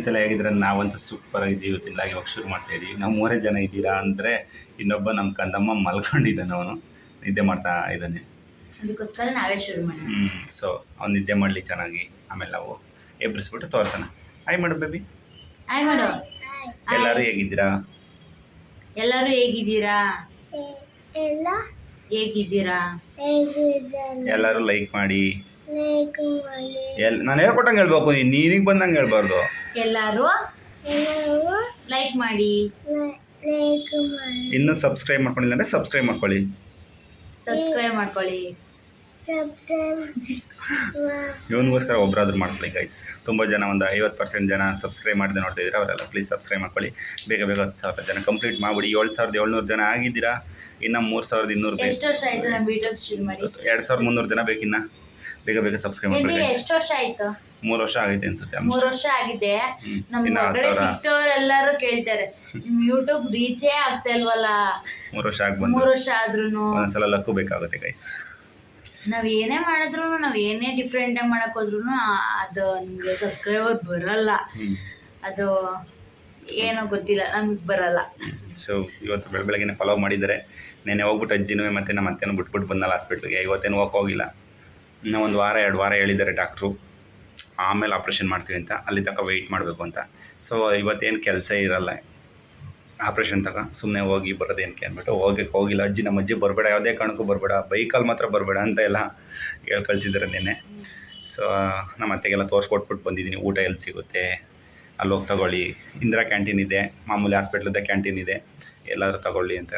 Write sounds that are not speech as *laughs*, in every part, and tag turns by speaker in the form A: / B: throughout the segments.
A: Friends ಎಲ್ಲ ಹೇಗಿದ್ರೆ ನಾವಂತೂ super ಆಗಿದ್ದೀವಿ ಇವತ್ತಿಂದ ಇವಾಗ ಶುರು ಮಾಡ್ತಾ ಇದ್ದೀವಿ ನಾವು ಮೂರೇ ಜನ ಇದ್ದೀರಾ ಅಂದರೆ ಇನ್ನೊಬ್ಬ ನಮ್ಮ ಕಂದಮ್ಮ ಮಲ್ಕೊಂಡಿದ್ದಾನೆ ಅವನು. ನಿದ್ದೆ ಮಾಡ್ತಾ ಇದ್ದಾನೆ.
B: ಅದಕ್ಕೋಸ್ಕರ ನಾವೇ ಶುರು ಮಾಡಿ
A: ಹ್ಞೂ ಸೊ ಅವ್ನು ನಿದ್ದೆ ಮಾಡಲಿ ಚೆನ್ನಾಗಿ. ಆಮೇಲೆ ನಾವು ಎಬ್ಬರಿಸ್ಬಿಟ್ಟು ತೋರ್ಸೋಣ. ಹಾಯ್ ಮಾಡು ಬೇಬಿ
B: ಹಾಯ್ ಮಾಡು
A: ಎಲ್ಲರೂ ಹೇಗಿದ್ದೀರಾ?
B: ಎಲ್ಲರೂ ಹೇಗಿದ್ದೀರಾ?
C: ಎಲ್ಲ
B: ಹೇಗಿದ್ದೀರಾ?
A: ಎಲ್ಲರೂ ಲೈಕ್ ಮಾಡಿ. ಎಲ್ ನಾನು ಹೇಳ್ಕೊಟ್ಟಂಗೆ ಹೇಳ್ಬೇಕು ನೀನಿಗೆ ಬಂದಂಗೆ ಹೇಳ್ಬಾರ್ದು.
B: ಎಲ್ಲರೂ
C: ಎಲ್ಲರೂ
B: ಲೈಕ್ ಮಾಡಿ.
C: ಇನ್ನು ಮಾಡಿ
A: ಇನ್ನೂ ಸಬ್ಸ್ಕ್ರೈಬ್ ಮಾಡ್ಕೊಂಡಿಲ್ಲ ಅಂದರೆ ಸಬ್ಸ್ಕ್ರೈಬ್ ಮಾಡ್ಕೊಳ್ಳಿ.
B: ಸಬ್ಸ್ಕ್ರೈಬ್ ಮಾಡ್ಕೊಳ್ಳಿ. *laughs*
A: ಇವನಿಗೋಸ್ಕರ ಒಬ್ಬರಾದ್ರೂ ಮಾಡ್ಕೊಳ್ಳಿ ಗೈಸ್ ತುಂಬ ಜನ ಒಂದು ಐವತ್ತು ಪರ್ಸೆಂಟ್ ಜನ ಸಬ್ಸ್ಕ್ರೈಬ್ ಮಾಡಿದೆ ನೋಡ್ತಾ ಇದ್ದೀರಾ ಅವರೆಲ್ಲ ಪ್ಲೀಸ್ ಸಬ್ಸ್ಕ್ರೈಬ್ ಮಾಡ್ಕೊಳ್ಳಿ. ಬೇಗ ಬೇಗ ಹತ್ತು ಸಾವಿರ ಜನ ಕಂಪ್ಲೀಟ್ ಮಾಡಿಬಿಡಿ. ಏಳು ಸಾವಿರದ ಏಳ್ನೂರು ಜನ ಆಗಿದ್ದೀರಾ? ಇನ್ನು ಮೂರು ಸಾವಿರದ ಇನ್ನೂರು ಎರಡು ಸಾವಿರದ ಮುನ್ನೂರು ಜನ ಬೇಕಿನ್ನ? ಬೇಗ ಬೇಗ ಸಬ್ಸ್ಕ್ರೈಬ್
B: ಎಷ್ಟು ವರ್ಷ ಆಯ್ತು?
A: ಮೂರು ವರ್ಷ ಆಗೈತೆ ಅನ್ಸುತ್ತೆ
B: ಮೂರು ವರ್ಷ ಆಗಿದೆ.
A: ಹ್ಮ್.
B: ನಮ್
A: ಇನ್ನು ಹತ್ತು
B: ಹೊರಗಡೆ
A: ಸಾವಿರ
B: ಸಿಕ್ತವ್ರೆಲ್ಲರೂ ಕೇಳ್ತಾರೆ ನಿಮ್ ಯೂಟ್ಯೂಬ್ ರೀಚೇ ಆಗ್ತಾ ಇಲ್ವಲ್ಲ?
A: ಮೂರು ವರ್ಷ ಆಗಿ ಬಂದು
B: ಮೂರು ವರ್ಷ ಆದ್ರೂನು.
A: ಒಂದ್ಸಲ ಲಕ್ಕು ಬೇಕಾಗುತ್ತೆ ಗೈಸ್
B: ನಾವ್ ಏನೇ ಮಾಡಿದ್ರು ನಾವ್ ಏನೇ ಡಿಫ್ರೆಂಟ್ ಆಗಿ ಮಾಡಕ್ ಹೋದ್ರು ಅದು ನಮ್ಗೆ ಸಬ್ಸ್ಕ್ರೈಬರ್ ಬರಲ್ಲ. ಅದು ಏನೋ ಗೊತ್ತಿಲ್ಲ ನಮಗ್ ಬರಲ್ಲ.
A: ಸೊ ಇವತ್ತು ಬೆಳ ಬೆಳಗ್ಗೆ ಪಲಾವ್ ಮಾಡಿದ್ದಾರೆ. ನೆನೆ ಹೋಗ್ಬಿಟ್ಟು ಅಜ್ಜಿನೂ ಮತ್ತೆ ನಮ್ಮ ಅತ್ತೆನೂ ಬಿಟ್ಬಿಟ್ಟು ಬಂದಲ್ಲ ಹಾಸ್ಪಿಟ್ಲಿಗೆ ಇವತ್ತೇನು ಹೋಗಕ್ಕೆ ಹೋಗಿಲ್ಲ. ಒಂದು ವಾರ, ಎರಡು ವಾರ ಹೇಳಿದ್ದಾರೆ ಡಾಕ್ಟ್ರು. ಆಮೇಲೆ ಆಪ್ರೇಷನ್ ಮಾಡ್ತೀವಿ ಅಂತ, ಅಲ್ಲಿ ತನಕ ವೆಯ್ಟ್ ಮಾಡಬೇಕು ಅಂತ. ಸೊ ಇವತ್ತೇನು ಕೆಲಸ ಇರಲ್ಲ. ಆಪ್ರೇಷನ್ ತಗ ಸುಮ್ಮನೆ ಹೋಗಿ ಬರೋದೇನಕ್ಕೆ ಅಂದ್ಬಿಟ್ಟು ಹೋಗಕ್ಕೆ ಹೋಗಿಲ್ಲ. ಅಜ್ಜಿ ನಮ್ಮ ಅಜ್ಜಿ ಬರಬೇಡ, ಯಾವುದೇ ಕಾರಣಕ್ಕೂ ಬರಬೇಡ. ಬೈಕಲ್ಲಿ ಮಾತ್ರ ಬರಬೇಡ ಅಂತ ಎಲ್ಲ ಹೇಳಿ ಕಳಿಸಿದ್ದಾರೆ ನಿನ್ನೆ. ಸೊ ನಮ್ಮ ಅತ್ತೆಗೆಲ್ಲ ತೋರಿಸ್ಕೊಟ್ಬಿಟ್ಟು ಬಂದಿದ್ದೀನಿ. ಊಟ ಎಲ್ಲಿ ಸಿಗುತ್ತೆ? ಅಲ್ಲಿ ಹೋಗಿ ತಗೊಳ್ಳಿ. ಇಂದಿರಾ ಕ್ಯಾಂಟೀನ್ ಇದೆ. ಮಾಮೂಲಿ ಹಾಸ್ಪಿಟ್ಲದ ಕ್ಯಾಂಟೀನ್ ಇದೆ. ಎಲ್ಲಾದರೂ ತಗೊಳ್ಳಿ ಅಂತ.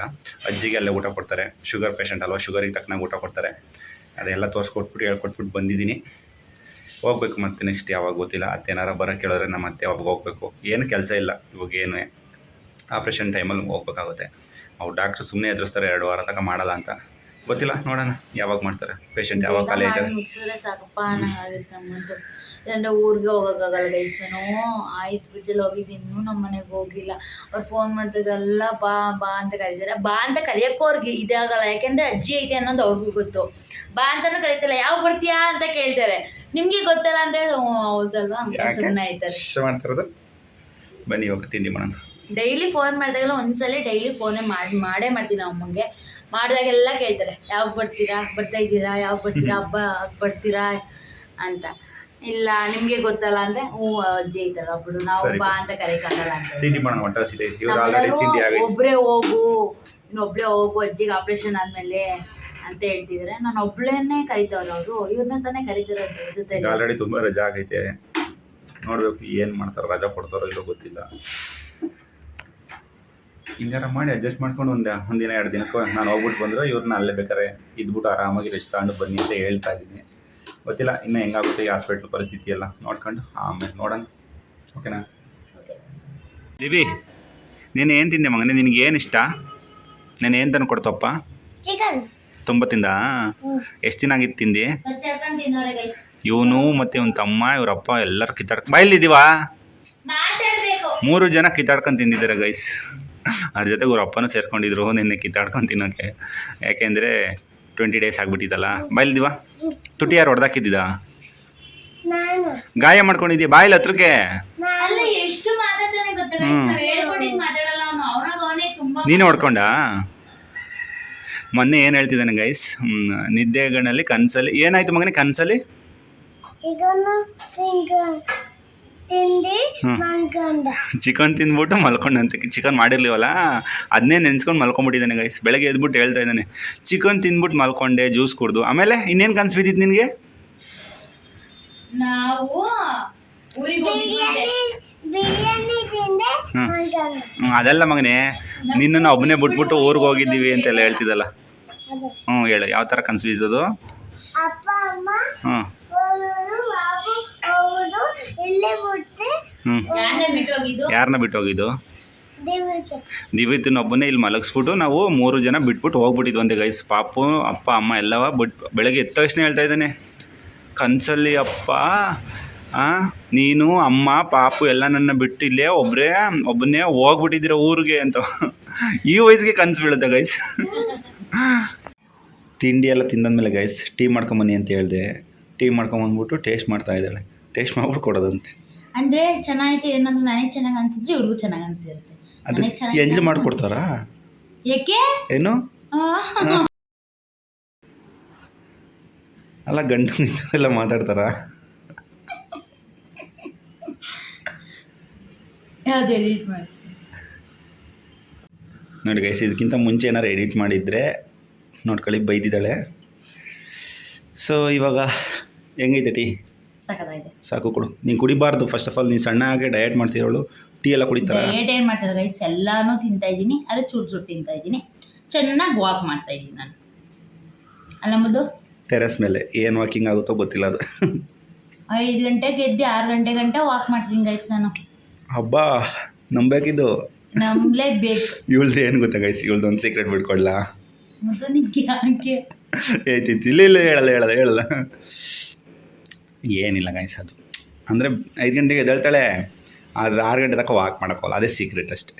A: ಅಜ್ಜಿಗೆ ಅಲ್ಲೇ ಊಟ ಕೊಡ್ತಾರೆ. ಶುಗರ್ ಪೇಷಂಟ್ ಅಲ್ವಾ? ಶುಗರಿಗೆ ತಕ್ಕನಾಗಿ ಊಟ ಕೊಡ್ತಾರೆ. ಅದೆಲ್ಲ ತೋರಿಸ್ಕೊಟ್ಬಿಟ್ಟು ಹೇಳ್ಕೊಟ್ಬಿಟ್ಟು ಬಂದಿದ್ದೀನಿ. ಹೋಗ್ಬೇಕು ಮತ್ತೆ ನೆಕ್ಸ್ಟ್ ಯಾವಾಗ ಗೊತ್ತಿಲ್ಲ. ಅತ್ತೇನಾರ ಬರೋಕ್ಕೆ ಕೇಳಿದ್ರೆ ನಮ್ಮ ಅತ್ತೆ ಅವಾಗ ಹೋಗ್ಬೇಕು. ಏನು ಕೆಲಸ ಇಲ್ಲ. ಇವಾಗ ಏನು ಆಪ್ರೇಷನ್ ಟೈಮಲ್ಲಿ ಹೋಗ್ಬೇಕಾಗುತ್ತೆ. ಅವ್ರು ಡಾಕ್ಟ್ರು ಸುಮ್ಮನೆ ಎದುರಿಸ್ತಾರೆ ಎರಡು ವಾರ ತನಕ ಮಾಡಲ್ಲ ಅಂತ. ಗೊತ್ತಿಲ್ಲ ನೋಡೋಣ ಯಾವಾಗ ಮಾಡ್ತಾರೆ. ಪೇಷಂಟ್ ಯಾವಾಗ ಖಾಲಿ
B: ಬೇಗ ಇಲ್ಲಾಂದ್ರೆ ಊರಿಗೆ ಹೋಗೋಕ್ಕಾಗಲ್ಲ ಗೈಸ್ ನಾನು ಆಯ್ತು ಬುಜ್ಜಲ್ಲಿ ಹೋಗಿದ್ದು ಇನ್ನೂ ನಮ್ಮ ಮನೆಗೆ ಹೋಗಿಲ್ಲ. ಅವ್ರು ಫೋನ್ ಮಾಡಿದಾಗೆಲ್ಲ ಬಾ ಬಾ ಅಂತ ಕರೀತಾರೆ. ಬಾ ಅಂತ ಕರೆಯೋಕ್ಕೂ ಅವ್ರಿಗೆ ಇದಾಗಲ್ಲ ಯಾಕೆಂದ್ರೆ ಅಜ್ಜಿ ಐತೆ ಅನ್ನೋದು ಅವ್ರಿಗೂ ಗೊತ್ತು. ಬಾ ಅಂತಲೂ ಕರೀತಿಲ್ಲ. ಯಾವ ಬರ್ತೀಯಾ ಅಂತ ಕೇಳ್ತಾರೆ. ನಿಮಗೆ ಗೊತ್ತಲ್ಲ ಅಂದರೆ ಹೌದಲ್ವಾ? ಸುಮ್ಮನೆ ಆಯ್ತಾರೆ.
A: ಬನ್ನಿ ಇವಾಗ ತಿಂಡಿ ಮಾಡೋಣ.
B: ಡೈಲಿ ಫೋನ್ ಮಾಡಿದಾಗೆಲ್ಲ ಒಂದ್ಸಲಿ ಡೈಲಿ ಫೋನೇ ಮಾಡಿ ಮಾಡೇ ಮಾಡ್ತೀನಿ ಅಮ್ಮಂಗೆ. ಮಾಡಿದಾಗೆಲ್ಲ ಕೇಳ್ತಾರೆ. ಯಾವಾಗ ಬರ್ತೀರಾ? ಬರ್ತಾ ಇದ್ದೀರಾ? ಯಾವಾಗ ಬರ್ತೀರಾ? *laughs* ಹಬ್ಬ ಬರ್ತೀರಾ? ಅಂತ. ಇಲ್ಲ ನಿಮಗೆ ಗೊತ್ತಲ್ಲ ಅಂದ್ರೆ ಹ್ಞೂ ಅಜ್ಜಿ ಬಿಡು ನಾವು ಬಾ ಅಂತ ಕರೆಯಕ್ಕಾಗಲ್ಲ ಅಂತ
A: ತಿಂಡಿ ಮಾಡೋಣ ಇವ್ರು ಆಲ್ರೆಡಿ ತಿಂಡಿ ಆಗೈತೆ.
B: ಒಬ್ಬರೇ ಹೋಗು ಇನ್ನೊಬ್ಳೆ ಹೋಗು ಅಜ್ಜಿಗೆ ಆಪರೇಷನ್ ಆದ್ಮೇಲೆ ಅಂತ ಹೇಳ್ತಿದ್ರೆ. ನಾನು ಒಬ್ಳೇನೆ ಕರಿತವ್ರು ಅವರು ಇವ್ರನ್ನ ತಾನೇ ಕರಿತಾರೆ ಜೊತೆ
A: ಈಗ ಆಲ್ರೆಡಿ ತುಂಬಾ ರಜಾ ಆಗೈತೆ. ನೋಡ್ಬೇಕು ಏನು ಮಾಡ್ತಾರ ರಜಾ ಕೊಡ್ತಾರೋ ಇಲ್ಲೋ ಗೊತ್ತಿಲ್ಲ. ಹಿಂಗಾರ ಮಾಡಿ ಅಡ್ಜಸ್ಟ್ ಮಾಡ್ಕೊಂಡು ಒಂದು ಒಂದಿನ ಎರಡು ದಿನಕ್ಕೂ ನಾನು ಹೋಗ್ಬಿಟ್ಟು ಬಂದ್ರೆ ಇವ್ರನ್ನ ಅಲ್ಲೇ ಬೇಕಾರೆ ಇದ್ಬಿಟ್ಟು ಆರಾಮಾಗಿ ರೆಸ್ಟ್ ತಗೊಂಡು ಬನ್ನಿ ಅಂತ ಹೇಳ್ತಾ ಇದ್ದೀನಿ. ಗೊತ್ತಿಲ್ಲ ಇನ್ನು ಹೆಂಗಾಗುತ್ತೆ ಈ ಹಾಸ್ಪಿಟ್ಲ್ ಪರಿಸ್ಥಿತಿ ಎಲ್ಲ ನೋಡ್ಕೊಂಡು ಆಮೇಲೆ ನೋಡೋಣ. ಓಕೆನಾ ದಿವಿ ನೀನು ಏನು ತಿಂದೆ ಮಗನೇ ನಿನಗೆ ಏನು ಇಷ್ಟ? ನಾನು ಏನು ತಂದು ಕೊಡ್ತಪ್ಪ ತುಂಬ ತಿಂದ? ಎಷ್ಟು ದಿನ ಆಗಿತ್ತು ತಿಂದಿ? ಇವನು ಮತ್ತು ಇವನ ತಮ್ಮ ಇವರಪ್ಪ ಎಲ್ಲರೂ ಕಿತ್ತಾಡ್ಕ ಬಾಯಲ್ಲಿದ್ದೀವಾ ಮೂರು ಜನ ಕಿತ್ತಾಡ್ಕೊಂಡು ತಿಂದಿದ್ದಾರೆ ಗೈಸ್ ಅದ್ರ ಜೊತೆಗೆ ಅವ್ರ ಅಪ್ಪನೂ ಸೇರ್ಕೊಂಡಿದ್ರು ನಿನ್ನೆ ಕಿತ್ತಾಡ್ಕೊಂಡು ತಿನ್ನೋಕ್ಕೆ ಯಾಕೆಂದರೆ ಟ್ವೆಂಟಿ ಡೇಸ್ ಆಗಿಬಿಟ್ಟಿದ್ದಲ್ಲ ಬಾಯಲ್ಲಿದ್ದೀವಾ ತುಟಿ ಯಾರು ಹೊಡೆದಾಕಿದ್ದಿದ
C: ನಾನು.
A: ಗಾಯ ಮಾಡ್ಕೊಂಡಿದ್ದೀಯ ಬಾಯಲ್ಲಿ ಹತ್ರಕ್ಕೆ? ನೀನು. ಹೊಡ್ಕೊಂಡ? ಮೊನ್ನೆ ಏನು ಹೇಳ್ತಿದ್ದಾನೆ ಗೈಸ್ ನಿದ್ದೆಗಳಲ್ಲಿ ಕನಸಲ್ಲಿ ಏನಾಯ್ತು ಮಗನೇ ಕನಸಲ್ಲಿ?
C: ತಿಂದು
A: ಚಿಕನ್ ತಿಂದ್ಬಿಟ್ಟು ಮಲ್ಕೊಂಡಂತೆ ಚಿಕನ್ ಮಾಡಿರ್ಲಿವಲ್ಲ? ಅದನ್ನೇ ನೆನ್ಸ್ಕೊಂಡು ಮಲ್ಕೊಂಡ್ಬಿಟ್ಟಿದ್ದಾನೆ ಗೈಸ್ ಬೆಳಗ್ಗೆ ಎದ್ಬಿಟ್ಟು ಹೇಳ್ತಾ ಇದ್ದಾನೆ. ಚಿಕನ್ ತಿಂದ್ಬಿಟ್ಟು ಮಲ್ಕೊಂಡೆ ಜ್ಯೂಸ್ ಕುಡ್ದು. ಆಮೇಲೆ ಇನ್ನೇನು ಕನ್ಸು ಬಿದ್ದಿತ್ತು ನಿನಗೆ?
B: ನಾವು
A: ಅದೆಲ್ಲ ಮಗನೇ ನಿನ್ನನ್ನು ಒಬ್ಬನೇ ಬಿಟ್ಬಿಟ್ಟು ಊರಿಗೆ ಹೋಗಿದ್ದೀವಿ ಅಂತೆಲ್ಲ ಹೇಳ್ತಿದ್ದಲ್ಲ. ಹ್ಞೂ ಹೇಳು ಯಾವ ಥರ ಕನ್ಸು ಬಿದ್ದದು?
C: ಅಪ್ಪ ಅಮ್ಮ
A: ಹ್ಞೂ
C: ಇಲ್ಲೇ ಬಿಟ್ಟು
B: ಯಾರನ್ನ ಬಿಟ್ಟು ಹೋಗಿದ್ದು
C: ದಿವಿತೆ.
A: ದಿವಿತನ ಒಬ್ಬನೇ ಇಲ್ಲಿ ಮಲಗಿಸ್ಬಿಟ್ಟು ನಾವು ಮೂರು ಜನ ಬಿಟ್ಬಿಟ್ಟು ಹೋಗ್ಬಿಟ್ಟಿದ್ವಂತೆ ಗೈಸ್ ಪಾಪು ಅಪ್ಪ ಅಮ್ಮ ಎಲ್ಲವ ಬಿಟ್ ಬೆಳಗ್ಗೆ ಎದ್ದ ತಕ್ಷಣ ಹೇಳ್ತಾ ಇದ್ದಾನೆ. ಕನಸಲ್ಲಿ ಅಪ್ಪ ಆ, ನೀನು ಅಮ್ಮ ಪಾಪು ಎಲ್ಲ ನನ್ನ ಬಿಟ್ಟು ಇಲ್ಲೇ ಒಬ್ಬರೇ ಒಬ್ಬನೇ ಹೋಗ್ಬಿಟ್ಟಿದ್ದೀರ ಊರಿಗೆ ಅಂತ. ಈ ವಯಸ್ಸಿಗೆ ಕನಸು ಬೀಳುತ್ತೆ ಗೈಸ್ ತಿಂಡಿ ಎಲ್ಲ ತಿಂದಾದ್ಮೇಲೆ ಗೈಸ್ ಟೀ ಮಾಡ್ಕೊಂಬನ್ನಿ ಅಂತ ಹೇಳಿದೆ. ಟೀ ಮಾಡ್ಕೊಂಬಂದ್ಬಿಟ್ಟು ಟೇಸ್ಟ್ ಮಾಡ್ತಾ ಇದ್ದಾಳೆ. ಟೇಸ್ಟ್ ಮಾಡ್ಬಿಟ್ಟು ಕೊಡೋದಂತೆ.
B: ಅಂದ್ರೆ ಚೆನ್ನಾಗಿತ್ತು ಏನಂದ್ರೆ ನನಗೆ ಚೆನ್ನಾಗಿ ಅನ್ಸಿದ್ರೆ ಇವ್ರಿಗೂ ಚೆನ್ನಾಗಿ ಅನ್ಸಿರುತ್ತೆ.
A: ಅದು
B: ಎಂಜಾಯ್ ಚೆನ್ನಾಗಿ
A: ಎಂಜಲ್ ಮಾಡಿಕೊಡ್ತಾರಾ?
B: ಏಕೆ
A: ಏನು? ಅಲ್ಲ ಗಂಡು ಎಲ್ಲ ಮಾತಾಡ್ತಾರಾ?
B: ಯಾವ್ದು ಎಡಿಟ್ ಮಾಡಿ?
A: ನೋಡಿ ಗೈಸ್ ಇದಕ್ಕಿಂತ ಮುಂಚೆ ಏನಾರು ಎಡಿಟ್ ಮಾಡಿದರೆ ನೋಡ್ಕೊಳ್ಳಿ ಬೈದಿದ್ದಾಳೆ. ಸೊ ಇವಾಗ ಹೆಂಗೈತೆ ಟೀ? ಸಾಕು ಕೊಡು. ನೀನು ಕುಡಿಬಾರ್ದು. ಫಸ್ಟ್ ಆಫ್ ಆಲ್ ನೀನು ಸಣ್ಣ ಆಗಿ ಡಯಟ್ ಮಾಡ್ತಿರೋಳು. ಟೀ ಎಲ್ಲ ಕುಡಿತಾರ
B: ಡಯಟ್ ಏನು ಮಾಡ್ತಾರೆ ರೈಸ್ ಎಲ್ಲಾನು ತಿಂತಾ ಇದ್ದೀನಿ. ಅದೇ ಚೂರು ಚೂರು ತಿಂತಾ ಇದ್ದೀನಿ. ಚೆನ್ನಾಗಿ ವಾಕ್ ಮಾಡ್ತಾ ಇದ್ದೀನಿ ನಾನು. ಅಲ್ಲ ಮುದ್ದು?
A: ಟೆರೆಸ್ ಮೇಲೆ ಏನು ವಾಕಿಂಗ್ ಆಗುತ್ತೋ ಗೊತ್ತಿಲ್ಲ ಅದು.
B: ಐದು ಗಂಟೆಗೆ ಎದ್ದು ಆರು ಗಂಟೆ ಗಂಟೆ ವಾಕ್ ಮಾಡ್ತೀನಿ ಗೈಸ್ ನಾನು.
A: ಹಬ್ಬ ನಂಬೇಕಿದ್ದು
B: ನಂಬಲೇಬೇಕು.
A: ಇವಳ್ದು ಏನು ಗೊತ್ತಾ ಗೈಸ್ ಇವಳ್ದು ಒಂದು ಸೀಕ್ರೆಟ್ ಬಿಟ್ಕೊಡ್ಲಾ?
B: ಮುದ್ದು ನಿಂಗೆ ಯಾಕೆ?
A: ಏಯ್ತಿತ್ತು ಇಲ್ಲ ಇಲ್ಲ ಹೇಳಲ್ಲ ಹೇಳಲ್ಲ ಹೇಳಲ್ಲ. ಏನಿಲ್ಲ ಗೈಸ್ ಅದು. ಅಂದರೆ ಐದು ಗಂಟೆಗೆ ಎದ್ದೇಳ್ತಾಳೆ ಆದ್ರೆ ಆರು ಗಂಟೆ ತನಕ ವಾಕ್ ಮಾಡೋಕ್ಕಲ್ಲ ಅದೇ ಸೀಕ್ರೆಟ್ ಅಷ್ಟೇ.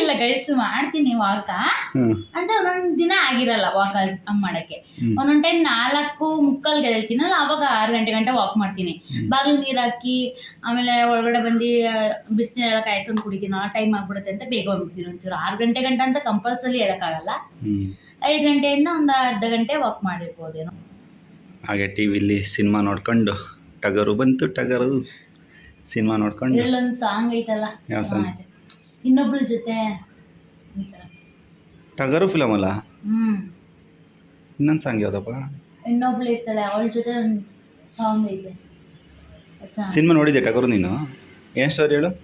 B: ಇಲ್ಲ ಗೈಸ್ ಮಾಡ್ತೀನಿ ವಾಕ
A: ಅಂದ್ರೆ
B: ಅಂತ ಒಂದೊಂದು ದಿನ ಆಗಿರಲ್ಲ ವಾಕ್ ಮಾಡಕ್ಕೆ. ಒಂದೊಂದ್. ಟೈಮ್ ನಾಲ್ಕು ಮುಕ್ಕಲ್ ಗೆದಿನಲ್ಲ ಅವಾಗ ಆರು ಗಂಟೆ ಗಂಟೆ ವಾಕ್ ಮಾಡ್ತೀನಿ. ಬಾಗಿಲು ನೀರ್ ಹಾಕಿ ಆಮೇಲೆ ಒಳಗಡೆ ಬಂದು ಬಿಸಿನೀರೆಲ್ಲ ಕಾಯ್ಕೊಂಡು ಕುಡಿತೀನಿ ಆ ಟೈಮ್ ಆಗ್ಬಿಡುತ್ತೆ ಅಂತ ಬೇಗ ಹೋಗ್ಬಿಡ್ತೀನಿ ಒಂಚೂರು. ಆರು ಗಂಟೆ ಗಂಟೆ ಅಂತ ಕಂಪಲ್ಸರಿ ಹೇಳಕ್
A: ಆಗಲ್ಲ
B: ಐದು ಗಂಟೆಯಿಂದ ಒಂದು ಅರ್ಧ ಗಂಟೆ ವಾಕ್ ಮಾಡಿರ್ಬೋದೇನೋ.
A: ಹಾಗೆ ಟಿ ವಿಲಿ ಸಿನಿಮಾ ನೋಡ್ಕೊಂಡು ಟಗರು ಬಂತು ಟಗರು ಸಿನಿಮಾ ನೋಡ್ಕೊಂಡು.
B: ಇಲ್ಲೊಂದು ಸಾಂಗ್ ಐತಲ್ಲ
A: ಯಾವ song?
B: ಚೆನ್ನಾಗೈತೆ. ಇನ್ನೊಬ್ರ ಜೊತೆ ಒಂಥರ.
A: ಟಗರು ಫಿಲಮ್ ಅಲ್ಲ?
B: ಹ್ಮ್.
A: ಇನ್ನೊಂದು ಸಾಂಗ್ ಯಾವುದಪ್ಪ?
B: ಇನ್ನೊಬ್ಳು ಇರ್ತಾಳೆ ಅವಳ ಜೊತೆ ಒಂದು ಸಾಂಗ್ ಐತೆ. ಅದ್
A: ಸಿನಿಮಾ ನೋಡಿದ್ದೆ ಟಗರು ನೀನು? ಏನು ಸ್ಟೋರಿ ಹೇಳು?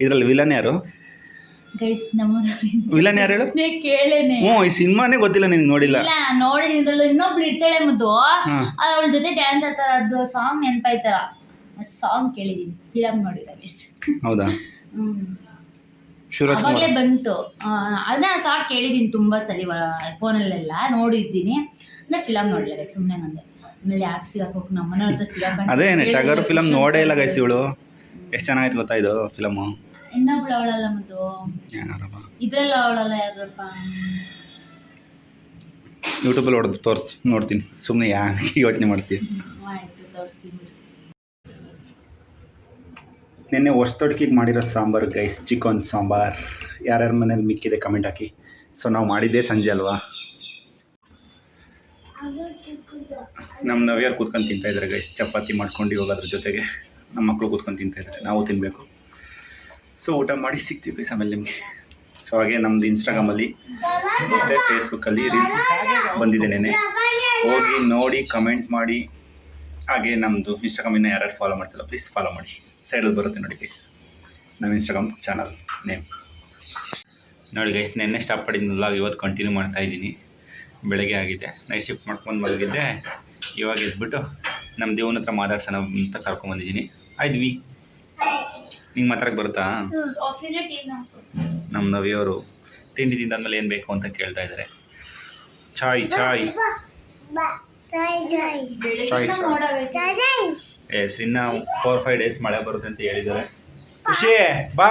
A: ಇದರಲ್ಲಿ ವಿಲನ್ ಯಾರು?
B: ಗೈಸ್ ನಮ್ಮ
A: ವಿಲನ್ ಯಾರು ಹೇಳು?
B: ಕೇಳೇನೆ.
A: ಓ ಈ ಸಿನಿಮಾನೇ ಗೊತ್ತಿಲ್ಲ ನಿನ್ಗೆ ನೋಡಿಲ್ಲ.
B: ಇಲ್ಲ ನೋಡಿದ್ರಲ್ಲ ಇನ್ನೊಬ್ಳು ಇರ್ತಾಳೆ ಮುದ್ದು. ಅವಳ ಜೊತೆ ಡ್ಯಾನ್ಸ್ ಆಡ್ತಾರ ಅದು ಸಾಂಗ್ ನೆನಪಾಯ್ತಾರ ಸಾಂಗ್ ಕೇಳಿದೀನಿ ಫಿಲಮ್ ನೋಡಿಲ್ಲ ಗೈಸ್
A: ಹೌದಾ? *laughs*
B: ಅವಾಗಲೇ ಬಂತು. ಅದನ್ನ ಸಾಂಗ್ ಕೇಳಿದೀನಿ ತುಂಬಾ ಸರಿ ಫೋನಲ್ಲೆಲ್ಲ ನೋಡಿದ್ದೀನಿ. ಅಂದ್ರೆ ಫಿಲಮ್ ನೋಡಿಲ್ಲ ಸುಮ್ಮನೆ ಅಂದೆ ಆಮೇಲೆ ಯಾಕೆ ಸಿಗಾಕೋಕ್ ನಮ್ಮನೆ ಹತ್ರ
A: ಅದೇ ಟಗರ್ ಫಿಲಮ್ ನೋಡೇ ಇಲ್ಲ ಗೈಸ್ ಇವಳು. ಎಷ್ಟು ಚೆನ್ನಾಗಿತ್ತು ಗೊತ್ತಾ ಇದು ಫಿಲಮು?
B: ಇನ್ನೊಬ್ಳು ಅವಳಲ್ಲ ಮತ್ತು ಇದ್ರಲ್ಲಿ ಅವಳಲ್ಲ ಯಾರಪ್ಪ
A: ಯೂಟ್ಯೂಬಲ್ಲಿ ಹೊಡೆದು ತೋರಿಸ್ ನೋಡ್ತೀನಿ. ಸುಮ್ಮನೆ ಯಾಕೆ *laughs* ಯೋಚನೆ ಮಾಡ್ತೀನಿ
B: ಆಯ್ತು ತೋರಿಸ್ತೀನಿ
A: ನಿನ್ನೆ ಹೊಸ್ತೊಡ್ಕಿಗೆ ಮಾಡಿರೋ ಸಾಂಬಾರು ಗೈಸ್ ಚಿಕನ್ ಸಾಂಬಾರ್. ಯಾರ್ಯಾರ ಮನೇಲಿ ಮಿಕ್ಕಿದೆ ಕಮೆಂಟ್ ಹಾಕಿ. ಸೊ ನಾವು ಮಾಡಿದ್ದೆ ಸಂಜೆ ಅಲ್ವಾ? ನಮ್ಮ ನವ್ಯಾರು ಕೂತ್ಕೊಂಡು ತಿಂತಾಯಿದ್ದಾರೆ ಗೈಸ್ ಚಪಾತಿ ಮಾಡ್ಕೊಂಡು ಇವಾಗ ಅದ್ರ ಜೊತೆಗೆ. ನಮ್ಮ ಮಕ್ಕಳು ಕೂತ್ಕೊಂಡು ತಿಂತಾ ಇದ್ದಾರೆ ನಾವು ತಿನ್ನಬೇಕು ಸೊ ಊಟ ಮಾಡಿ ಸಿಗ್ತೀವಿ ಪ್ಲೀಸ್ ಆಮೇಲೆ ನಿಮಗೆ. ಸೊ ಹಾಗೆ ನಮ್ಮದು ಇನ್ಸ್ಟಾಗ್ರಾಮಲ್ಲಿ ಮತ್ತು ಫೇಸ್ಬುಕ್ಕಲ್ಲಿ ರೀಲ್ಸ್ ಬಂದಿದೆ ಹೋಗಿ ನೋಡಿ ಕಮೆಂಟ್ ಮಾಡಿ. ಹಾಗೆ ನಮ್ಮದು ಇನ್ಸ್ಟಾಗ್ರಾಮಿನ ಯಾರ್ಯಾರು ಫಾಲೋ ಮಾಡ್ತಿಲ್ಲ ಪ್ಲೀಸ್ ಫಾಲೋ ಮಾಡಿ. ಸೈಡಲ್ಲಿ ಬರುತ್ತೆ ನೋಡಿ ಪ್ಲೀಸ್ ನಮ್ಮ ಇನ್ಸ್ಟಾಗ್ರಾಮ್ ಚಾನಲ್ ನೇಮ್ ನೋಡಿ ಗೈಸ್ ನೆನ್ನೆ ಸ್ಟಾಪ್ ಮಾಡಿದ್ನಲ್ಲ, ಇವತ್ತು ಕಂಟಿನ್ಯೂ ಮಾಡ್ತಾ ಇದ್ದೀನಿ. ಬೆಳಗ್ಗೆ ಆಗಿದೆ. ನೈಟ್ ಶಿಫ್ಟ್ ಮಾಡ್ಕೊಂಡು ಮಲಗಿದ್ದೆ. ಇವಾಗ ಎದ್ಬಿಟ್ಟು ನಮ್ಮ ದೇವನ ಹತ್ರ ಮಾತಾಡ್ಸೋಣ ಅಂತ ಕರ್ಕೊಂಬಂದಿದ್ದೀನಿ ಆಯ್ದ್ವಿ ನಿಂಗೆ ಮಾತಾಡಕ್ಕೆ ಬರುತ್ತಾ? ನಮ್ಮ ನವಿಯವರು ತಿಂಡಿ ತಿಂದಾದ್ಮೇಲೆ ಏನು ಬೇಕು ಅಂತ ಕೇಳ್ತಾ ಇದ್ದಾರೆ ಚಾಯ್ ಚಾಯ್. ಚಾಯ್ ಚಾಯ್. ಎಸ್ ಇನ್ನು ಫೋರ್ ಫೈವ್ ಡೇಸ್ ಮಳೆ ಬರುತ್ತೆ ಅಂತ ಹೇಳಿದ್ದಾರೆ. ಖುಷಿ, ಬಾ.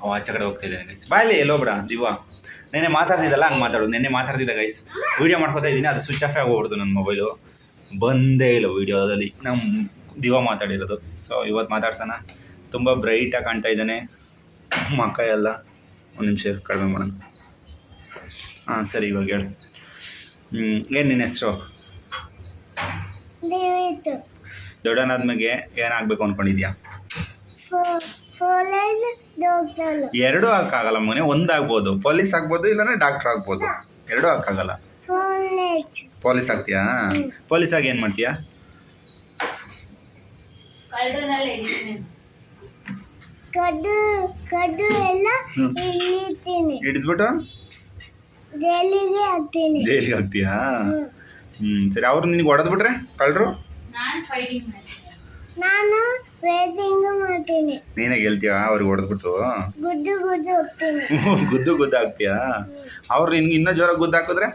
A: ಅವ ಆಚೆ ಕಡೆ ಹೋಗ್ತಾ ಇದ್ದಾನೆ ಗೈಸ್ ಬಾ ಇಲ್ಲಿ ಎಲ್ಲೋಬ್ರ ದಿವಾ ನೆನ್ನೆ ಮಾತಾಡ್ತಿದ್ದಲ್ಲ, ಹಂಗೆ ಮಾತಾಡು. ನೆನ್ನೆ ಮಾತಾಡ್ತಿದ್ದೆ ಗೈಸ್ ವೀಡಿಯೋ ಮಾಡ್ಕೋತಾ ಇದ್ದೀನಿ, ಅದು ಸ್ವಿಚ್ ಆಫೇ ಆಗೋಗ್ಬಿಡ್ತು ನನ್ನ ಮೊಬೈಲು ಬಂದೇ ಇಲ್ಲ ವೀಡಿಯೋದಲ್ಲಿ ನಮ್ಮ ದಿವಾ ಮಾತಾಡಿರೋದು. ಸೊ ಇವತ್ತು ಮಾತಾಡ್ಸೋಣ. ತುಂಬ ಬ್ರೈಟಾಗಿ ಕಾಣ್ತಾ ಇದ್ದಾನೆ. ಮಕ್ಕ ಎಲ್ಲ. ಒಂದು ನಿಮಿಷ ಕಡಿಮೆ ಮಾಡೋಣ. ಹಾಂ ಸರಿ ಇವಾಗ ಹೇಳು. ಏನು ನಿನ್ನ ಹೆಸರು?
C: ದೇವಿತು
A: ದೊಡ್ಡನಾದ್ಮೇಲೆ ಏನಾಗಬೇಕು ಅಂದ್ಕೊಂಡಿದ್ಯಾ
C: ಎರಡು ಡಾಕ್ಟರ್.
A: ಎರಡೂ ಹಾಕಾಗಲ್ಲ ಮನೆ ಒಂದಾಗ್ಬೋದು. ಪೊಲೀಸ್ ಆಗ್ಬೋದು ಇಲ್ಲಾಂದ್ರೆ ಡಾಕ್ಟರ್ ಆಗ್ಬೋದು ಎರಡು ಹಾಕಾಗಲ್ಲ ಪೊಲೀಸ್. ಆಗ್ತೀಯಾ ಪೊಲೀಸ್ ಆಗಿ ಏನು ಮಾಡ್ತೀಯಾ?
B: ಕಳ್ಳರನ್ನೆಲ್ಲ ಹಿಡಿತೀನಿ.
C: ಕದ್ದು ಕದ್ದು ಎಲ್ಲ
A: ಹ್ಮ್.
C: ಇಳಿತೀನಿ
A: ಹಿಡಿದ್ಬಿಟ್ಟು?
C: ಜೈಲಿಗೆ ಹಾಕ್ತೀನಿ.
A: ಜೈಲಿಗೆ ಹಾಕ್ತೀಯಾ?
C: ಹ್ಮ್.
A: ಹ್ಞೂ ಸರಿ. ಅವ್ರು ನಿನಗೆ ಹೊಡೆದ್ಬಿಟ್ರೆ ಕಳ್ಳರು?
B: ನಾನು ಫೈಟಿಂಗ್ ಮಾಡ್ತೀನಿ.
C: ನಾನು ವೇಟಿಂಗ್ ಮಾಡ್ತೀನಿ.
A: ನೀನೇ ಗೆಲ್ತೀಯಾ ಅವ್ರಿಗೆ ಹೊಡೆದ್ಬಿಟ್ಟು?
C: ಗುದ್ದು ಗುದ್ದು ಹೋಗ್ತೀನಿ.
A: ಗುದ್ದು ಗುದ್ದು ಹಾಕ್ತೀಯಾ? ಅವ್ರು ನಿನ್ಗೆ ಇನ್ನೂ ಜೋರಾಗಿ ಗುದ್ದು ಹಾಕಿದ್ರೆ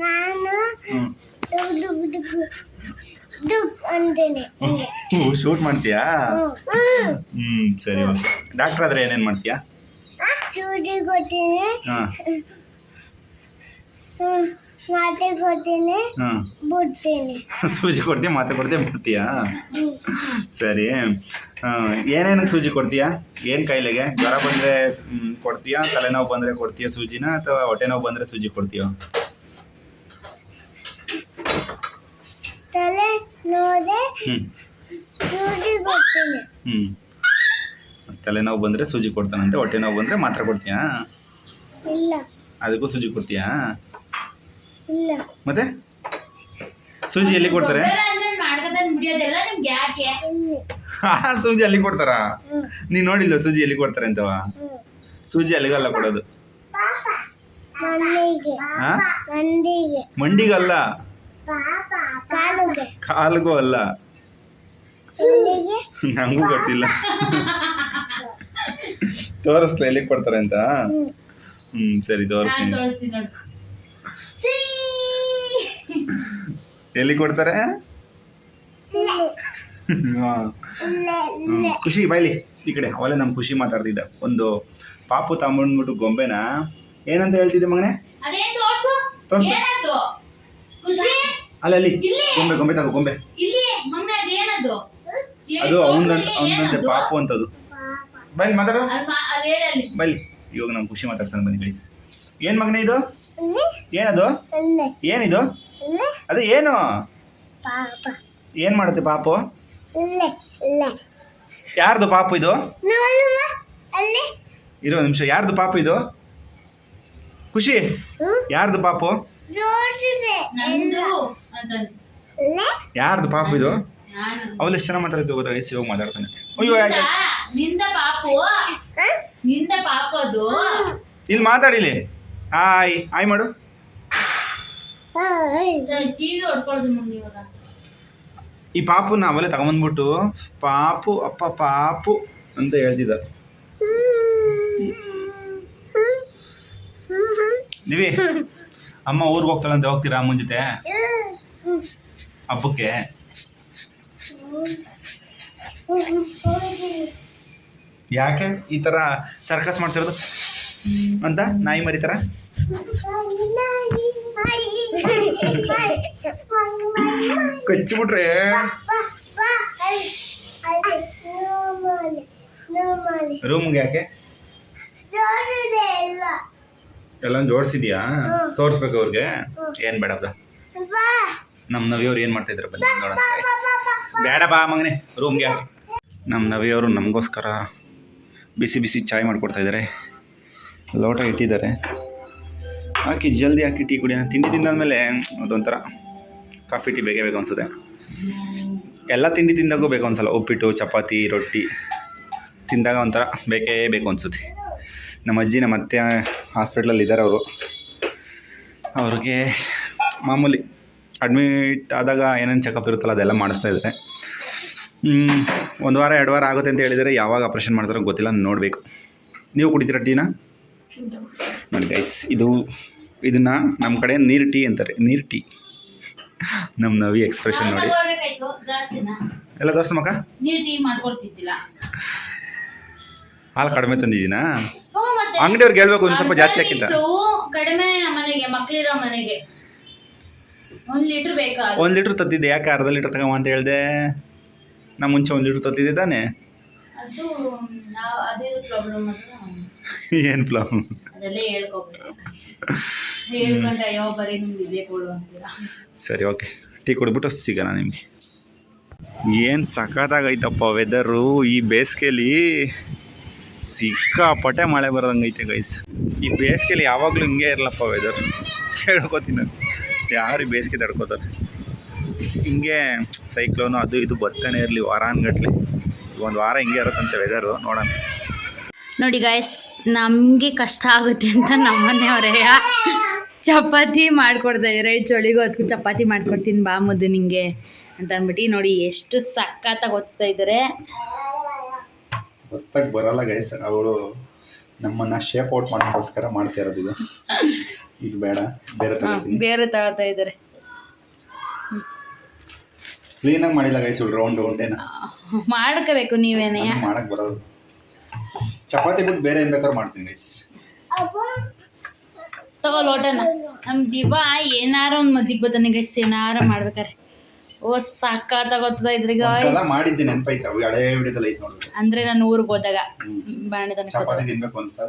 C: ನಾನು ದುಗ್ ದುಗ್ ದುಗ್
A: ಶೂಟ್ ಮಾಡ್ತೀಯಾ?
C: ಹ್ಮ್.
A: ಸರಿ ಓಕೆ. ಡಾಕ್ಟ್ರ್ ಆದರೆ ಏನೇನು ಮಾಡ್ತೀಯಾ.
C: ಮಾತೆ ಕೊಡ್ತೀನಿ.
A: ಹಾಂ.
C: ಬಿಡ್ತೀನಿ. *laughs*
A: ಸೂಜಿ ಕೊಡ್ತೀಯ ಮಾತೆ ಕೊಡ್ತೀಯ ಬಿಡ್ತೀಯಾ. ಸರಿ. ಏನೇನಕ್ಕೆ ಸೂಜಿ ಕೊಡ್ತೀಯಾ? ಏನು ಕಾಯಿಲೆಗೆ? ಜ್ವರ ಬಂದರೆ ಕೊಡ್ತೀಯಾ? ತಲೆನೋವು ಬಂದರೆ ಕೊಡ್ತೀಯ ಸೂಜಿನ ಅಥವಾ ಹೊಟ್ಟೆ ನೋವು ಬಂದರೆ ಸೂಜಿ ಕೊಡ್ತೀಯೋ?
C: ತಲೆ ನೋಡೆ?
A: ಹ್ಞೂ
C: ಸೂಜಿ ಕೊಡ್ತೀನಿ.
A: ಹ್ಞೂ ತಲೆನೋವು ಬಂದರೆ ಸೂಜಿ ಕೊಡ್ತಾನಂತೆ ಹೊಟ್ಟೆ ನೋವು ಬಂದರೆ ಮಾತ್ರ ಕೊಡ್ತೀಯಾ?
C: ಇಲ್ಲ.
A: ಅದಕ್ಕೂ ಸೂಜಿ ಕೊಡ್ತೀಯಾ?
C: ಇಲ್ಲ.
A: ಮತ್ತೆ? ಸೂಜಿ ಎಲ್ಲಿ ಕೊಡ್ತಾರೆ?
B: ಮಾಡ್ಕೊಂಡ್ ಬಿಡಿಯೋದೆಲ್ಲ ನಿಮ್ಗೆ ಯಾಕೆ?
A: ಆ, ಸೂಜಿ ಅಲ್ಲಿ ಕೊಡ್ತಾರಾ?
C: ನೀ
A: ನೀನು ನೋಡಿಲ್ಲ ಸೂಜಿ ಎಲ್ಲಿ ಕೊಡ್ತಾರೆ ಅಂತವ ಸೂಜಿ ಅಲ್ಲಿಗಲ್ಲ ಕೊಡೋದು. ಹಾ?
C: ಮಂದಿಗೆ
A: ಮಂಡಿಗಲ್ಲ.
C: ಕಾಲುಗೆ.
A: ಕಾಲ್ಗೂ ಅಲ್ಲ. ನಂಗೂ ಗೊತ್ತಿಲ್ಲ. ತೋರಿಸ್ಲ ಎಲ್ಲಿ ಕೊಡ್ತಾರೆ ಅಂತ?
C: ಹ್ಮ್
A: ಸರಿ ತೋರಿಸ್ತೀನಿ! ಎಲ್ಲಿ ಕೊಡ್ತಾರೆ? ಖುಷಿ ಬಾಯ್ಲಿ ಈ ಕಡೆ ಅವಲೇ ನಮ್ಮ ಖುಷಿ ಮಾತಾಡ್ತಿದ್ದ. ಒಂದು ಪಾಪು ತಗೊಂಡ್ಬಿಟ್ಟು ಗೊಂಬೆನ? ಏನಂತ ಹೇಳ್ತಿದ್ದೆ ಮಗನೇ?
B: ಅದೇನ್ ತೋರ್ಸು.
A: ಅಲ್ಲ ಅಲ್ಲಿ. ಗೊಂಬೆ ಗೊಂಬೆ ತಗೋ ಗೊಂಬೆ. ಅದು ಅವನಂತ? ಪಾಪು ಅಂತದು. ಬೈಲಿ ಮಾತಾಡು.
B: ಅದ್ ಮಾ- ಅದ್ ಹೇಳಿ ಅಲ್ಲಿ.
A: ಬೈಲಿ. ಇವಾಗ ನಾವು ಖುಷಿ ಮಾತಾಡ್ಸೋಣ ಬನ್ನಿ ಗೈಸ್ ಏನು ಮಗನೇ ಇದು?
C: ಇಲ್ಲಿ
A: ಏನದು? ಏನಿದು?
C: ಇಲ್ಲೇ
A: ಅದು ಏನು?
C: ಏನ್
A: ಏನು ಮಾಡುತ್ತೆ ಪಾಪು?
C: ಇಲ್ಲೇ ಇಲ್ಲೇ
A: ಯಾರ್ದು ಪಾಪು ಇದು? ಇರೋ ನಿಮಿಷ. ಯಾರ್ದು ಪಾಪು ಇದು? ಖುಷಿ? ಯಾರ್ದು ಪಾಪು? ಯಾರ್ದು ಪಾಪು ಇದು?
B: ನಾನು.
A: ಅವಳು ಎಷ್ಟು ಜನ ಮಾತಾಡ್ತೀವಿ ಗೊತ್ತಾ ಎಸ್ ಇವಾಗ ಮಾತಾಡ್ತಾನೆ. ಅಯ್ಯೋ
B: ನಿಂದ
A: ಯಾಕೆ
B: ನಿಂದ ಪಾಪು? ನಿಂದ ಪಾಪು ಅದು?
A: ಇಲ್ಲಿ ಮಾತಾಡಿಲಿ ಹಾಯ್ ಹಾಯ್ ಮಾಡು.
C: ಈ
B: ಟಿವಿ ಹೊಡ್ಕೊಳ್ಳೋದು ಮುಂದೆ ಇವಾಗ.
A: ಈ ಪಾಪುನ ಅವಲೇ ತಗೊಂಬಂದ್ಬಿಟ್ಟು ಪಾಪು ಅಪ್ಪ ಪಾಪು ಅಂತ ಹೇಳ್ತಿದ್ದ. ನೀವಿ. ಅಮ್ಮ ಊರಿಗೆ ಹೋಗ್ತಾಳಂತೆ ಹೋಗ್ತೀರಾ ಜೊತೆ? ಹಬ್ಬಕ್ಕೆ? ಯಾಕೆ ಈ ಥರ ಸರ್ಕಸ್ ಮಾಡ್ತಿರೋದು? ಅಂತ ನಾಯಿ ಮರಿತಾರ ಕಚ್ಚಿಬಿಟ್ರೆ. ರೂಮ್ಗೆ ಯಾಕೆ? ಎಲ್ಲ ಜೋಡಿಸಿದ್ಯಾ? ತೋರಿಸ್ಬೇಕು ಅವ್ರಿಗೆ? ಏನು ಬೇಡಪ್ಪ ನಮ್ಮ ನವಿಯವ್ರು ಏನು ಮಾಡ್ತಾ ಇದ್ದಾರೆ ಬನ್ನಿ ನೋಡೋಣ. ಬೇಡಪ್ಪ ಬೇಡ ಬಾ ಮಗನೇ ರೂಮ್ಗೆ ನಮ್ಮ ನವಿಯವರು ನಮಗೋಸ್ಕರ ಬಿಸಿ ಬಿಸಿ ಚಾಯ್ ಮಾಡ್ಕೊಡ್ತಾ ಇದ್ದಾರೆ ಲೋಟ ಇಟ್ಟಿದ್ದಾರೆ. ಹಾಕಿ ಜಲ್ದಿ ಹಾಕಿ ಟೀ ಕುಡಿಯೋಣ. ತಿಂಡಿ ತಿಂದಾದ್ಮೇಲೆ ಅದೊಂಥರ ಕಾಫಿ ಟೀ ಬೇಕೇ ಬೇಕು ಅನ್ಸುತ್ತೆ. ಎಲ್ಲ ತಿಂಡಿ ತಿಂದಾಗೂ ಬೇಕು ಅನ್ಸಲ್ಲ ಉಪ್ಪಿಟ್ಟು ಚಪಾತಿ ರೊಟ್ಟಿ ತಿಂದಾಗ ಒಂಥರ ಬೇಕೇ ಬೇಕು ಅನ್ಸುತ್ತೆ. ನಮ್ಮ ಅಜ್ಜಿ ನಮ್ಮ ಅತ್ತೆ ಹಾಸ್ಪಿಟ್ಲಲ್ಲಿ ಇದ್ದಾರೆ ಅವರು. ಅವ್ರಿಗೆ ಮಾಮೂಲಿ ಅಡ್ಮಿಟ್ ಆದಾಗ ಏನೇನು ಚೆಕಪ್ ಇರುತ್ತಲ್ಲ ಅದೆಲ್ಲ ಮಾಡಿಸ್ತಾ ಇದ್ದಾರೆ. ಒಂದು ವಾರ ಎರಡು ವಾರ ಆಗುತ್ತೆ ಅಂತ ಹೇಳಿದರೆ ಯಾವಾಗ ಆಪ್ರೇಷನ್ ಮಾಡ್ತಾರೋ ಗೊತ್ತಿಲ್ಲ ನೋಡಬೇಕು. ನೀವು ಕುಡಿತೀರ ಟೀನಾ? ನೋಡಿ ಗೈಸ್ ಇದು ಇದನ್ನು ನಮ್ಮ ಕಡೆ ನೀರು ಟೀ ಅಂತಾರೆ. ನೀರು ಟೀ. ನಮ್ಮ ನವಿ ಎಕ್ಸ್ಪ್ರೆಷನ್ ನೋಡಿ. ಎಲ್ಲ
B: ತೋರಿಸ್ತಮ್ಮಕ್ಕ
A: ಹಾಲು ಕಡಿಮೆ ತಂದಿದ್ದೀನಾ?
B: ಹ್ಞೂ ಮತ್ತೆ
A: ಅಂಗಡಿಯವ್ರಿಗೆ ಹೇಳ್ಬೇಕು ಒಂದು ಸ್ವಲ್ಪ ಜಾಸ್ತಿ ಹಾಕಿದ್ದ
B: ಕಡಿಮೆ ನಮ್ಮ ಮನೆಗೆ ಮಕ್ಳಿರೋ ಮನೆಗೆ. ಒಂದ್ ಲೀಟರ್ ಬೇಕಾ
A: ಒಂದು ಲೀಟ್ರ್ ತತ್ತಿದ್ದೆ. ಯಾಕೆ ಅರ್ಧ ಲೀಟ್ರ್ ತಗೋ ಅಂತ ಹೇಳ್ದೆ. ನಾ ಮುಂಚೆ ಒಂದು ಲೀಟ್ರ್ ತತ್ತಿದ್ದೆ ತಾನೆ.
B: ಅದು ನಾವು ಅದೇ ಪ್ರಾಬ್ಲಮ್ ಅಂತ
A: ಏನು ಪ್ರಾಬ್ಲಮ್
B: ಅದೆಲ್ಲ ಹೇಳ್ಕೊಬೇಕು. ಹೇಳ್ಕೊಂಡ್ರೆ ಅಯ್ಯೋ ಬರೀ ನಿಮ್ಗೆ ಇದೇ ಕೊಡು ಅಂತೀರಾ?
A: ಸರಿ ಓಕೆ. ಟೀ ಕೊಡ್ಬಿಟ್ಟು ಸಿಗೋಣ ನಿಮಗೆ. ಏನು ಸಖತ್ತಾಗೈತಪ್ಪ ವೆದರು ಈ ಬೇಸಿಗೆಲಿ. ಸಿಕ್ಕಾಪಟ್ಟೆ ಮಳೆ ಬರೋದಂಗೈತೆ ಗೈಸ್ ಈ ಬೇಸಿಗೆಲಿ ಯಾವಾಗಲೂ ಹಿಂಗೆ ಇರಲಪ್ಪ ವೆದರ್ ಕೇಳ್ಕೊತೀನಿ ಯಾರು ಬೇಸಿಗೆ ತಡ್ಕೋತಾರೆ? ಹಿಂಗೆ ಸೈಕ್ಲೋನು ಅದು ಇದು ಬರ್ತಾನೆ ಇರಲಿ, ವಾರಾನ್ಗಟ್ಲೆ. ಒಂದು ವಾರ ಹಿಂಗೆ ಇರುತ್ತಂತೆ ವೆದರು ನೋಡೋಣ.
B: ನೋಡಿ ಗಾಯ್ಸ್ ನಮಗೆ ಕಷ್ಟ ಆಗುತ್ತೆ ಅಂತ ನಮ್ಮನೆಯವರೇ ಚಪಾತಿ ಮಾಡ್ಕೊಡ್ತಾ ರೈಟ್ ಚಳಿಗೂ ಅದಕ್ಕೂ ಚಪಾತಿ ಮಾಡ್ಕೊಡ್ತೀನಿ ಬಾ ಮುದ್ದು ನಿಂಗೆ ಅಂತ ಅಂದ್ಬಿಟ್ಟು ನೋಡಿ ಎಷ್ಟು ಸಕ್ಕತ್ತಾಗಿ ಓದ್ತಾ ಇದ್ದಾರೆ
A: ಗೊತ್ತಾಗಿ ಬರಲ್ಲ ಗೈಸ್ ಅವಳು ನಮ್ಮನ್ನ ಶೇಪ್ ಔಟ್ ಮಾಡೋಕ್ಕೋಸ್ಕರ ಮಾಡ್ತಾ ಇರೋದು ಇದು. ಇದು ಬೇಡ ಬೇರೆ ತಗೋತೀನಿ
B: ಬೇರೆ ತಗೋತಾ ಇದ್ದಾರೆ.
A: ಕ್ಲೀನಾಗಿ ಮಾಡಿಲ್ಲ ಗೈಸ್ ಇವಳು ರೌಂಡ್ ರೌಂಡೇನ
B: ಮಾಡ್ಕೋಬೇಕು ನೀವೇನೇ.
A: ಮಾಡಕ್ ಬರೋದು ಚಪಾತಿ ಬಿಟ್ಟು ಬೇರೆ ಏನ್ ಬೇಕಾದ್ರೂ ಮಾಡ್ತೀನಿ ಗೈಸ್
B: ತಗೋ ಲೋಟನ. ನಮ್ಮ ದಿವ ಏನಾರ ಒಂದ್ ಮದ್ದಿಗೆ ಬರ್ತಾನೆ ಗೈಸ್ ಏನಾರ ಮಾಡ್ಬೇಕಾರೆ. ಓ ಸಾಕ ತಗೋತದ ಇದ್ರಿಗೆ.
A: ಒಂದ್ಸಲ ಮಾಡಿದ್ದೆ ನೆನಪೈತೆ ಅವು ಹಳೆ ವಿಡಿಯೋದಲ್ಲಿ ಐತೆ ನೋಡಿ.
B: ಅಂದ್ರೆ ನಾನು ಊರಿಗೆ ಹೋದಾಗ
A: ಹ್ಮ್.
B: ಬಾಣೆ
A: ಚಪಾತಿ ತಿನ್ಬೇಕು ಅನ್ಸ್ತಾರ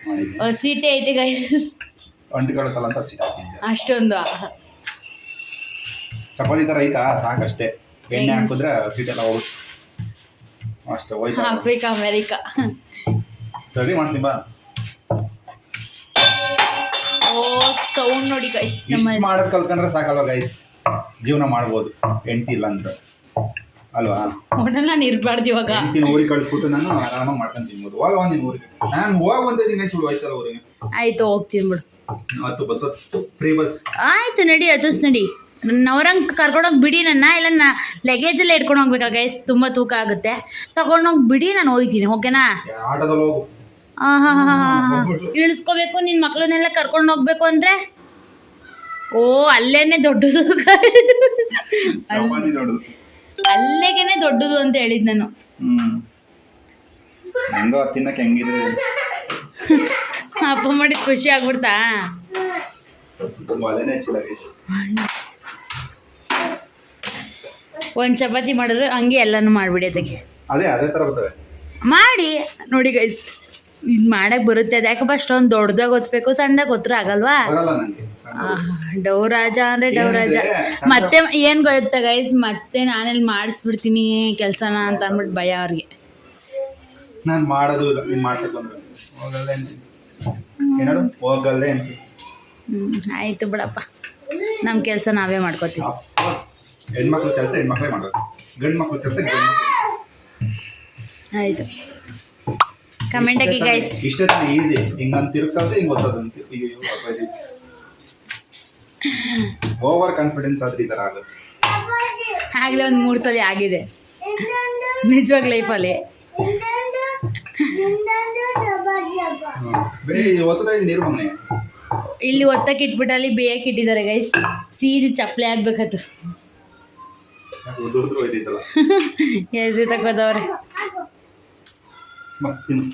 A: ಮಾಡಿದ್ದೆ.
B: ಸೀಟೆ ಐತೆ ಗೈಸ್
A: ಅಂಟಿಕೊಳತ್ತಲ್ಲ ಅಂತ ಸೀಟ್ ಹಾಕಿದ್ದೆ
B: ಅಷ್ಟೊಂದು.
A: ಚಪಾತಿ ಥರ ಐತಾ? ಸಾಕಷ್ಟೇ. ಎಣ್ಣೆ ಹಾಕಿದ್ರೆ ಸೀಟೆಲ್ಲ ಹೋಗುತ್ತೆ. ಅಷ್ಟೇ ಹೋಯ್ತು?
B: Africa America.
A: ಸರಿ ಮಾಡ್ತೀನಿ ಬಾ.
B: ಓ ಸೌಂಡ್ ನೋಡಿ ಗೈಸ್
A: ಮಾಡೋದು ಕಲ್ತ್ಕೊಂಡ್ರೆ ಸಾಕಲ್ವ ಗೈಸ್ ಜೀವನ ಮಾಡ್ಬೋದು. ಹೆಂಡತಿ ಇಲ್ಲ ಅಂದ್ರೆ. ಅಲ್ವಾ?
B: ನಾನು ಇರ್ಬಾರ್ದು ಇವಾಗ.
A: ಹೆಂಡ್ತಿನ ಊರಿಗೆ ಕಳಿಸ್ಬಿಟ್ಟು ನಾನು ಆರಾಮಾಗಿ ಮಾಡ್ಕೊಂಡು ತಿನ್ಬೋದು. ಹೋಗ ಒಂದಿನ ಊರಿಗೆ. ನಾನು ಹೋಗ್ ಒಂದೇ ದಿನ ಸುಳ್ಳು ವಯಸ್ಸಲ್ಲ ಊರಿಗೆ.
B: ಆಯ್ತು ಹೋಗ್ತೀನಿ ಬಿಡು.
A: ಹತ್ತು ಬಸ್ ಫ್ರೀ ಬಸ್.
B: ಆಯ್ತು ನಡಿ ಅದುಸ್ ನಡಿ. ನವರಂಗ್ ಕರ್ಕೊಂಡೋಗಿ ಬಿಡಿ ನನ್ನ ಇಲ್ಲ ನಾ ಲಗೇಜ್ ಎಲ್ಲ ಇಟ್ಕೊಂಡು ಹೋಗ್ಬೇಕಾಗ ತುಂಬ ತೂಕ ಆಗುತ್ತೆ. ತಗೊಂಡೋಗಿ ಬಿಡಿ ನಾನು ಹೋಗ್ತೀನಿ ಓಕೆನಾ
A: ಆಟೋದಲ್ಲಿ ಹೋಗು.
B: ಹಾಂ ಹಾಂ ಹಾಂ ಇಳಿಸ್ಕೋಬೇಕು ನಿನ್ನ ಮಕ್ಕಳನ್ನೆಲ್ಲ ಕರ್ಕೊಂಡು ಹೋಗ್ಬೇಕು ಅಂದರೆ? ಓ ಅಲ್ಲೇನೆ ದೊಡ್ಡದು. ಅಲ್ಲೇಗೇನೆ ದೊಡ್ಡದು ಅಂತ ಹೇಳಿದ್ ನಾನು. ಅಪ್ಪ ಮಾಡಿ ಖುಷಿ ಆಗ್ಬಿಡ್ತಾ? ಒಂದ್ ಚಪಾತಿ ಮಾಡಿದ್ರೆ ಹಂಗೆ ಎಲ್ಲಾನು ಮಾಡಿಬಿಡಿ ಅದಕ್ಕೆ.
A: ಅದೇ ಅದೇ ಥರ ಬರ್ತವೆ.
B: ಮಾಡಿ. ನೋಡಿ ಗೈಸ್ ಇದು ಮಾಡಕ್ಕೆ ಬರುತ್ತೆ. ಅದು ಯಾಕಪ್ಪ ಅಷ್ಟೊಂದು ದೊಡ್ಡದಾಗ ಒತ್ಬೇಕು ಸಣ್ಣದಾಗ ಒತ್ತರ ಆಗಲ್ವಾ? ಡೌರಾಜ ಅಂದರೆ ಡೌರಾಜ. ಮತ್ತೆ ಏನು ಗೊತ್ತಾ ಗೈಸ್ ಮತ್ತೆ ನಾನೆಲ್ಲಿ ಮಾಡಿಸ್ಬಿಡ್ತೀನಿ ಕೆಲಸನ ಅಂತ ಅಂದ್ಬಿಟ್ಟು ಭಯ ಅವ್ರಿಗೆ.
A: ನಾನು ಮಾಡೋದು ಇಲ್ಲ. ನೀನು ಮಾಡ್ಸಕ್ ಬಂದ್ರೆ ಏನಾಡು
B: ಆಯಿತು ಬಿಡಪ್ಪ. ನಮ್ಮ ಕೆಲಸ ನಾವೇ ಮಾಡ್ಕೋತೀವಿ.
A: ಹೆಣ್ಮಕ್ಳ ಕೆಲಸ ಹೆಣ್ಮಕ್ಳೇ ಮಾಡೋದು. ಗಂಡು ಮಕ್ಳ ಕೆಲಸ
B: ಆಯಿತು. ಕಮೆಂಟ್ ಹಾಕಿ ಗೈಸ್
A: ಇಷ್ಟೇ ಈಸಿ ಅಂತ ತಿರುಗ್ಸೋದು ಹಿಂಗೆ ಓದೋದು ಓವರ್ ಕಾನ್ಫಿಡೆನ್ಸ್ ಆದ್ರೆ ಈ ಥರ ಆಗುತ್ತೆ.
B: ಆಗಲೇ ಒಂದು ಮೂರು ಸಲ ಆಗಿದೆ. ನಿಜವಾಗ್ ಲೈಫಲ್ಲಿ
A: ಇದ್ದೀನಿ ನೀರು ಮೊನ್ನೆ
B: ಇಲ್ಲಿ ಒತ್ತಕ್ಕೆ ಇಟ್ಬಿಟ್ಟು ಅಲ್ಲಿ ಬೇಯಕ್ಕೆ ಇಟ್ಟಿದ್ದಾರೆ ಗೈಸ್ ಸೀದಿ ಚಪ್ಪಲಿ ಆಗ್ಬೇಕತ್ತು ಎಸಿ ತಗೋದವ್ರೆ
A: ಮತ್ತೆ ತಿನ್ನು